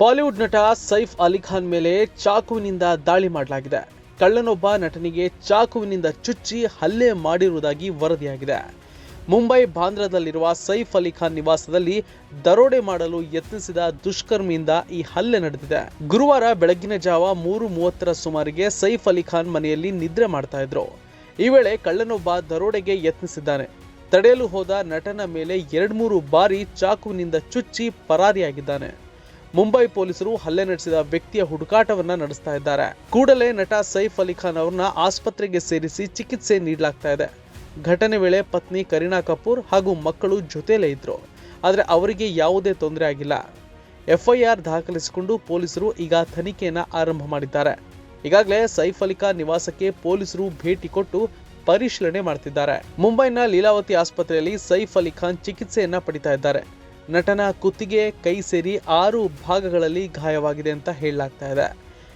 Bollywood ನಟ ಸೈಫ್ ಅಲಿ ಖಾನ್ ಮೇಲೆ ಚಾಕುವಿನಿಂದ ದಾಳಿ ಮಾಡಲಾಗಿದೆ. ಕಳ್ಳನೊಬ್ಬ ನಟನಿಗೆ ಚಾಕುವಿನಿಂದ ಚುಚ್ಚಿ ಹಲ್ಲೆ ಮಾಡಿರುವುದಾಗಿ ವರದಿಯಾಗಿದೆ. ಮುಂಬೈ ಬಾಂದ್ರಾದಲ್ಲಿರುವ ಸೈಫ್ ಅಲಿ ಖಾನ್ ನಿವಾಸದಲ್ಲಿ ದರೋಡೆ ಮಾಡಲು ಯತ್ನಿಸಿದ ದುಷ್ಕರ್ಮಿಯಿಂದ ಈ ಹಲ್ಲೆ ನಡೆದಿದೆ. ಗುರುವಾರ ಬೆಳಗಿನ ಜಾವ ಮೂರು ಮೂವತ್ತರ ಸುಮಾರಿಗೆ ಸೈಫ್ ಅಲಿ ಖಾನ್ ಮನೆಯಲ್ಲಿ ನಿದ್ರೆ ಮಾಡ್ತಾ ಇದ್ರು. ಈ ವೇಳೆ ಕಳ್ಳನೊಬ್ಬ ದರೋಡೆಗೆ ಯತ್ನಿಸಿದ್ದಾನೆ. ತಡೆಯಲು ಹೋದ ನಟನ ಮೇಲೆ ಎರಡ್ಮೂರು ಬಾರಿ ಚಾಕುವಿನಿಂದ ಚುಚ್ಚಿ ಪರಾರಿಯಾಗಿದ್ದಾನೆ. ಮುಂಬೈ ಪೊಲೀಸರು ಹಲ್ಲೆ ನಡೆಸಿದ ವ್ಯಕ್ತಿಯ ಹುಡುಕಾಟವನ್ನ ನಡೆಸ್ತಾ ಇದ್ದಾರೆ. ಕೂಡಲೇ ನಟ ಸೈಫ್ ಅಲಿ ಖಾನ್ ಅವರನ್ನ ಆಸ್ಪತ್ರೆಗೆ ಸೇರಿಸಿ ಚಿಕಿತ್ಸೆ ನೀಡಲಾಗ್ತಾ ಇದೆ. ಘಟನೆ ವೇಳೆ ಪತ್ನಿ ಕರೀನಾ ಕಪೂರ್ ಹಾಗೂ ಮಕ್ಕಳು ಜೊತೆಯಲ್ಲೇ ಇದ್ರು. ಆದರೆ ಅವರಿಗೆ ಯಾವುದೇ ತೊಂದರೆ ಆಗಿಲ್ಲ. ಎಫ್ಐಆರ್ ದಾಖಲಿಸಿಕೊಂಡು ಪೊಲೀಸರು ಈಗ ತನಿಖೆಯನ್ನು ಆರಂಭ ಮಾಡಿದ್ದಾರೆ. ಈಗಾಗಲೇ ಸೈಫ್ ಅಲಿ ಖಾನ್ ನಿವಾಸಕ್ಕೆ ಪೊಲೀಸರು ಭೇಟಿ ಕೊಟ್ಟು ಪರಿಶೀಲನೆ ಮಾಡ್ತಿದ್ದಾರೆ. ಮುಂಬೈನ ಲೀಲಾವತಿ ಆಸ್ಪತ್ರೆಯಲ್ಲಿ ಸೈಫ್ ಅಲಿ ಖಾನ್ ಚಿಕಿತ್ಸೆಯನ್ನ ಪಡಿತಾ ಇದ್ದಾರೆ. ನಟನ ಕುತ್ತಿಗೆ ಕೈ ಸೇರಿ ಆರು ಭಾಗಗಳಲ್ಲಿ ಗಾಯವಾಗಿದೆ ಅಂತ ಹೇಳಲಾಗ್ತಾ ಇದೆ.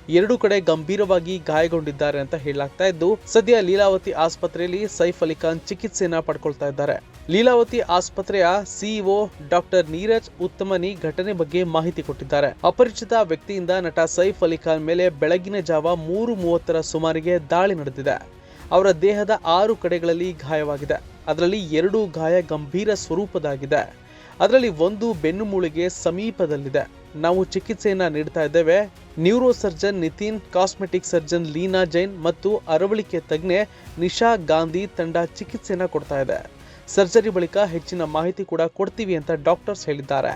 ಎರಡು ಕಡೆ ಗಂಭೀರವಾಗಿ ಗಾಯಗೊಂಡಿದ್ದಾರೆ ಅಂತ ಹೇಳಲಾಗ್ತಾ ಇದ್ದು, ಸದ್ಯ ಲೀಲಾವತಿ ಆಸ್ಪತ್ರೆಯಲ್ಲಿ ಸೈಫ್ ಅಲಿ ಖಾನ್ ಚಿಕಿತ್ಸೆಯನ್ನ ಪಡ್ಕೊಳ್ತಾ ಇದ್ದಾರೆ. ಲೀಲಾವತಿ ಆಸ್ಪತ್ರೆಯ ಸಿಇಒ ಡಾಕ್ಟರ್ ನೀರಜ್ ಉತ್ತಮನಿ ಘಟನೆ ಬಗ್ಗೆ ಮಾಹಿತಿ ಕೊಟ್ಟಿದ್ದಾರೆ. ಅಪರಿಚಿತ ವ್ಯಕ್ತಿಯಿಂದ ನಟ ಸೈಫ್ ಅಲಿ ಖಾನ್ ಮೇಲೆ ಬೆಳಗಿನ ಜಾವ ಮೂರು ಮೂವತ್ತರ ಸುಮಾರಿಗೆ ದಾಳಿ ನಡೆದಿದೆ. ಅವರ ದೇಹದ ಆರು ಕಡೆಗಳಲ್ಲಿ ಗಾಯವಾಗಿದೆ. ಅದರಲ್ಲಿ ಎರಡು ಗಾಯ ಗಂಭೀರ ಸ್ವರೂಪದಾಗಿದೆ ಅದರಲ್ಲಿ ಒಂದು ಬೆನ್ನು ಮೂಳೆಗೆ ಸಮೀಪದಲ್ಲಿದೆ. ನಾವು ಚಿಕಿತ್ಸೆಯನ್ನ ನೀಡ್ತಾ ಇದ್ದೇವೆ. Neuro surgeon Nitin, cosmetic surgeon Leena Jain ಮತ್ತು ಅರವಳಿಕೆ ತಜ್ಞೆ ನಿಶಾ ಗಾಂಧಿ ತಂಡ ಚಿಕಿತ್ಸೆಯನ್ನ ಕೊಡ್ತಾ ಇದೆ. ಸರ್ಜರಿ ಬಳಿಕ ಹೆಚ್ಚಿನ ಮಾಹಿತಿ ಕೂಡ ಕೊಡ್ತೀವಿ ಅಂತ ಡಾಕ್ಟರ್ಸ್ ಹೇಳಿದ್ದಾರೆ.